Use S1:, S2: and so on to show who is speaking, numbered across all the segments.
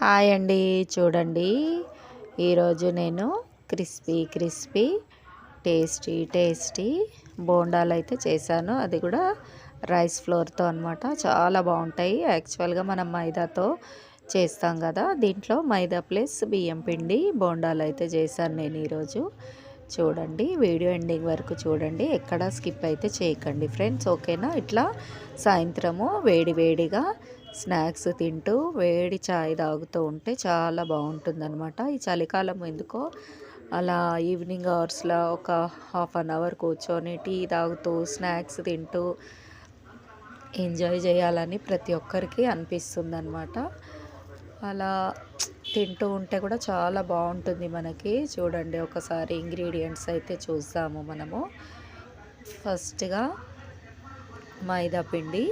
S1: Hi అండి చూడండి. ఈరోజు నేను క్రిస్పీ క్రిస్పీ టేస్టీ టేస్టీ బోండాలు అయితే చేశాను. అది కూడా రైస్ ఫ్లోర్తో అనమాట చాలా బాగుంటాయి. యాక్చువల్గా మనం మైదాతో చేస్తాం కదా దీంట్లో మైదా ప్లస్ బియ్యం పిండి బోండాలు అయితే చేశాను నేను ఈరోజు. చూడండి వీడియో ఎండింగ్ వరకు చూడండి. ఎక్కడ స్కిప్ అయితే చేయకండి ఫ్రెండ్స్ ఓకేనా? ఇట్లా సాయంత్రము వేడి వేడిగా స్నాక్స్ తింటూ వేడి చాయ్ తాగుతూ ఉంటే చాలా బాగుంటుందన్నమాట. ఈ చలికాలం ఎందుకో అలా ఈవినింగ్ అవర్స్లో ఒక హాఫ్ అన్ అవర్ కూర్చొని టీ తాగుతూ స్నాక్స్ తింటూ ఎంజాయ్ చేయాలని ప్రతి ఒక్కరికి అనిపిస్తుంది అనమాట అలా తింటూ ఉంటే కూడా చాలా బాగుంటుంది మనకి. చూడండి ఒకసారి ఇంగ్రీడియంట్స్ అయితే చూస్తాము మనము. ఫస్ట్గా మైదా పిండి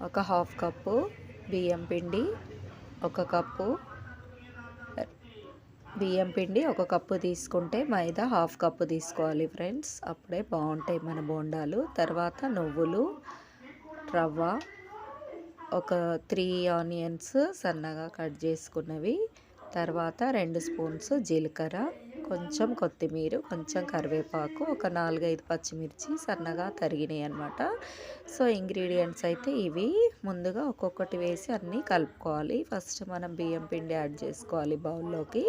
S1: ఒక హాఫ్ కప్పు బియ్యం పిండి ఒక కప్పు బియ్యం పిండి ఒక కప్పు తీసుకుంటే మైదా హాఫ్ కప్పు తీసుకోవాలి ఫ్రెండ్స్. అప్పుడే బాగుంటాయి మన బోండాలు. తర్వాత నువ్వులు రవ్వ ఒక త్రీ ఆనియన్స్ సన్నగా కట్ చేసుకున్నవి. తర్వాత రెండు స్పూన్స్ జీలకర్ర కొంచెం కొత్తిమీర కొంచెం కరివేపాకు ఒక నాలుగైదు పచ్చిమిర్చి సన్నగా తరిగినాయి అనమాట సో ఇంగ్రీడియంట్స్ అయితే ఇవి. ముందుగా ఒక్కొక్కటి వేసి అన్నీ కలుపుకోవాలి. ఫస్ట్ మనం బియ్యం పిండి యాడ్ చేసుకోవాలి బౌల్లోకి.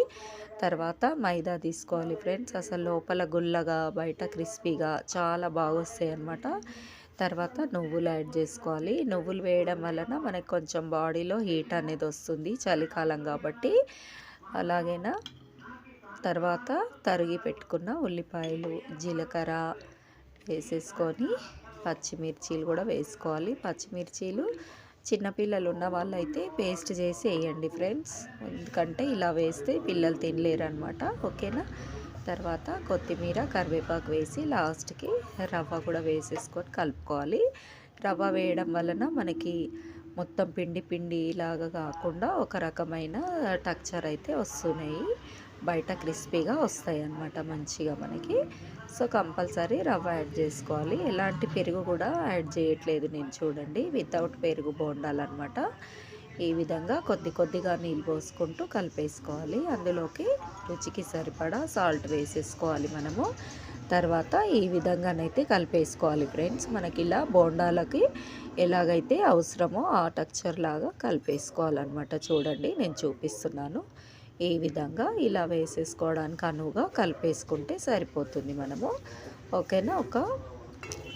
S1: తర్వాత మైదా తీసుకోవాలి ఫ్రెండ్స్. అసలు లోపల గుల్లగా బయట క్రిస్పీగా చాలా బాగా వస్తాయి అనమాట తర్వాత నువ్వులు యాడ్ చేసుకోవాలి. నువ్వులు వేయడం వలన మనకు కొంచెం బాడీలో హీట్ అనేది వస్తుంది చలికాలం కాబట్టి. అలాగేనా? తర్వాత తరిగి పెట్టుకున్న ఉల్లిపాయలు జీలకర్ర వేసేసుకొని పచ్చిమిర్చీలు కూడా వేసుకోవాలి. పచ్చిమిర్చీలు చిన్నపిల్లలు ఉన్న వాళ్ళు అయితే పేస్ట్ చేసి వేయండి ఫ్రెండ్స్. ఎందుకంటే ఇలా వేస్తే పిల్లలు తినలేరు అనమాట ఓకేనా? తర్వాత కొత్తిమీర కరివేపాకు వేసి లాస్ట్కి రవ్వ కూడా వేసేసుకొని కలుపుకోవాలి. రవ్వ వేయడం వలన మనకి మొత్తం పిండి పిండి లాగా కాకుండా ఒక రకమైన టక్చర్ అయితే వస్తున్నాయి. బయట క్రిస్పీగా వస్తాయి అన్నమాట మంచిగా మనకి. సో కంపల్సరీ రవ్వ యాడ్ చేసుకోవాలి. ఎలాంటి పెరుగు కూడా యాడ్ చేయట్లేదు నేను చూడండి. వితౌట్ పెరుగు బోండాలన్నమాట. ఈ విధంగా కొద్ది కొద్దిగా నీళ్ళు పోసుకుంటూ కలిపేసుకోవాలి. అందులోకి రుచికి సరిపడా సాల్ట్ వేసేసుకోవాలి మనము. తర్వాత ఈ విధంగానైతే కలిపేసుకోవాలి ఫ్రెండ్స్. మనకి ఇలా బోండాలకి ఎలాగైతే అవసరమో ఆ టక్చర్ లాగా కలిపేసుకోవాలన్నమాట చూడండి. నేను చూపిస్తున్నాను. ఈ విధంగా ఇలా వేసేసుకోవడానికి అనువుగా కలిపేసుకుంటే సరిపోతుంది మనము. ఓకేనా? ఒక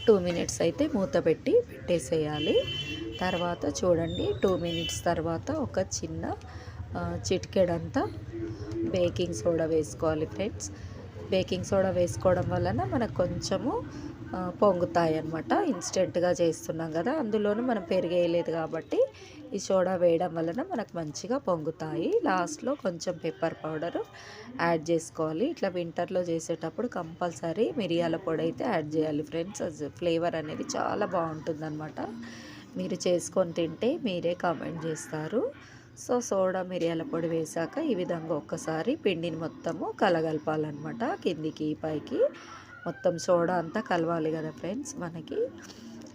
S1: టూ మినిట్స్ అయితే మూత పెట్టి పెట్టేసేయాలి. తర్వాత చూడండి టూ మినిట్స్ తర్వాత ఒక చిన్న చిటికెడంతా బేకింగ్ సోడా వేసుకోవాలి ఫ్రెండ్స్. బేకింగ్ సోడా వేసుకోవడం వలన మనకు కొంచెము పొంగుతాయి అనమాట ఇన్స్టెంట్గా చేస్తున్నాం కదా అందులోనూ మనం పెరిగేయలేదు కాబట్టి ఈ సోడా వేయడం వలన మనకు మంచిగా పొంగుతాయి. లాస్ట్లో కొంచెం పెప్పర్ పౌడర్ యాడ్ చేసుకోవాలి. ఇట్లా వింటర్లో చేసేటప్పుడు కంపల్సరీ మిరియాల పొడి అయితే యాడ్ చేయాలి ఫ్రెండ్స్. ఫ్లేవర్ అనేది చాలా బాగుంటుందన్నమాట. మీరు చేసుకొని తింటే మీరే కామెంట్ చేస్తారు. సో సోడా మిరియాల పొడి వేసాక ఈ విధంగా ఒక్కసారి పిండిని మొత్తము కలగలపాలన్నమాట కిందికి పైకి. మొత్తం సోడా అంతా కలవాలి కదా ఫ్రెండ్స్ మనకి.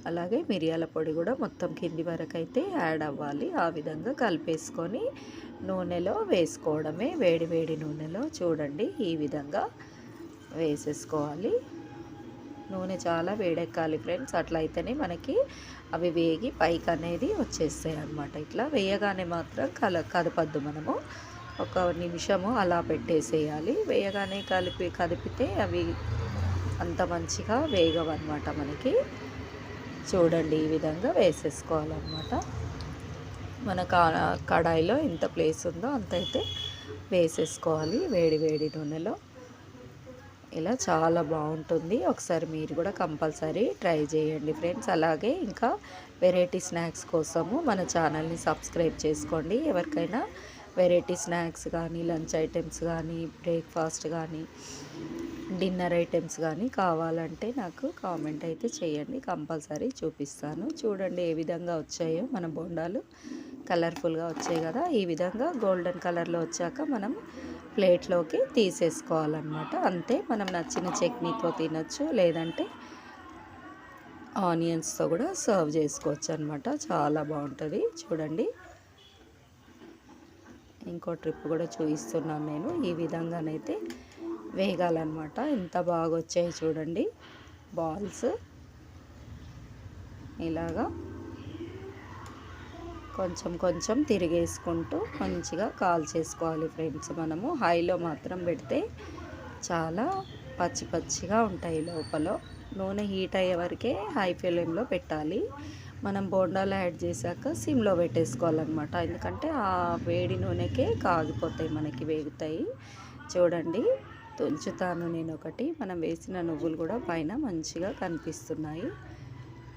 S1: అలాగే మిరియాల పొడి కూడా మొత్తం కింది వరకు అయితే యాడ్ అవ్వాలి. ఆ విధంగా కలిపేసుకొని నూనెలో వేసుకోవడమే వేడి వేడి నూనెలో చూడండి ఈ విధంగా వేసేసుకోవాలి. నూనె చాలా వేడెక్కాలి ఫ్రెండ్స్. అట్లయితేనే మనకి అవి వేగి పైకి అనేది వచ్చేస్తాయి అనమాట ఇట్లా వేయగానే మాత్రం కల కదపద్దు మనము. ఒక నిమిషము అలా పెట్టేసేయాలి. వేయగానే కలిపి కదిపితే అవి అంత మంచిగా వేగవన్నమాట మనకి. చూడండి ఈ విధంగా వేసేసుకోవాలన్నమాట. మన కడాయిలో ఎంత ప్లేస్ ఉందో అంత అయితే వేసేసుకోవాలి వేడి వేడి నూనెలో. ఇలా చాలా బాగుంటుంది. ఒకసారి మీరు కూడా కంపల్సరీ ట్రై చేయండి ఫ్రెండ్స్. అలాగే ఇంకా వెరైటీ స్నాక్స్ కోసము మన ఛానల్ని సబ్స్క్రైబ్ చేసుకోండి. ఎవరికైనా వెరైటీ స్నాక్స్ కానీ లంచ్ ఐటమ్స్ కానీ బ్రేక్ఫాస్ట్ కానీ డిన్నర్ ఐటమ్స్ కానీ కావాలంటే నాకు కామెంట్ అయితే చేయండి. కంపల్సరీ చూపిస్తాను. చూడండి ఏ విధంగా వచ్చాయో. మన బొండాలు కలర్ఫుల్గా వచ్చాయి కదా. ఈ విధంగా గోల్డెన్ కలర్లో వచ్చాక మనం ప్లేట్లోకి తీసేసుకోవాలన్నమాట. అంతే మనం నచ్చిన చట్నీతో తినచ్చు. లేదంటే ఆనియన్స్తో కూడా సర్వ్ చేసుకోవచ్చు అనమాట చాలా బాగుంటుంది. చూడండి. ఇంకో ట్రిప్ కూడా చూపిస్తున్నాను నేను. ఈ విధంగానైతే వేగాలన్నమాట. ఎంత బాగా వచ్చాయి చూడండి బాల్స్. ఇలాగా కొంచెం కొంచెం తిరిగేసుకుంటూ మంచిగా కాల్ చేసుకోవాలి ఫ్రెండ్స్ మనము. హైలో మాత్రం పెడితే చాలా పచ్చి పచ్చిగా ఉంటాయి లోపల. నూనె హీట్ అయ్యే వరకే హై ఫ్లేమ్లో పెట్టాలి. మనం బోండాలు యాడ్ చేశాక సిమ్లో పెట్టేసుకోవాలన్నమాట. ఎందుకంటే ఆ వేడి నూనెకే కాగిపోతాయి మనకి వేగుతాయి. చూడండి. తుంచుతాను నేను ఒకటి మనం వేసిన నువ్వులు కూడా పైన మంచిగా కనిపిస్తున్నాయి.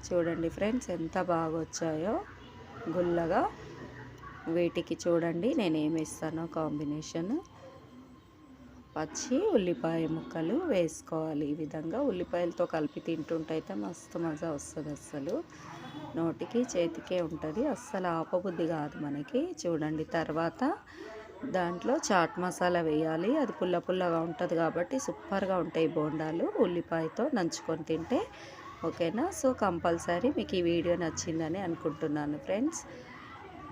S1: చూడండి ఫ్రెండ్స్ ఎంత బాగా వచ్చాయో గుల్లగా వీటికి చూడండి నేను ఏమేస్తానో కాంబినేషన్. పచ్చి ఉల్లిపాయ ముక్కలు వేసుకోవాలి. ఈ విధంగా ఉల్లిపాయలతో కలిపి తింటుంటే అయితే మస్తు మజా వస్తుంది అస్సలు. నోటికి చేతికే ఉంటుంది. అస్సలు ఆపబుద్ధి కాదు మనకి. చూడండి తర్వాత దాంట్లో చాట్ మసాలా వేయాలి. అది పుల్ల పుల్లగా ఉంటుంది కాబట్టి సూపర్గా ఉంటాయి బోండాలు. ఉల్లిపాయతో నంచుకొని తింటే ఓకేనా? సో కంపల్సరీ మీకు ఈ వీడియో నచ్చిందని అనుకుంటున్నాను ఫ్రెండ్స్.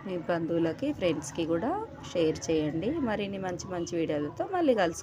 S1: మీ బంధువులకి ఫ్రెండ్స్కి కూడా షేర్ చేయండి. మరిన్ని మంచి మంచి వీడియోలతో మళ్ళీ కలుసు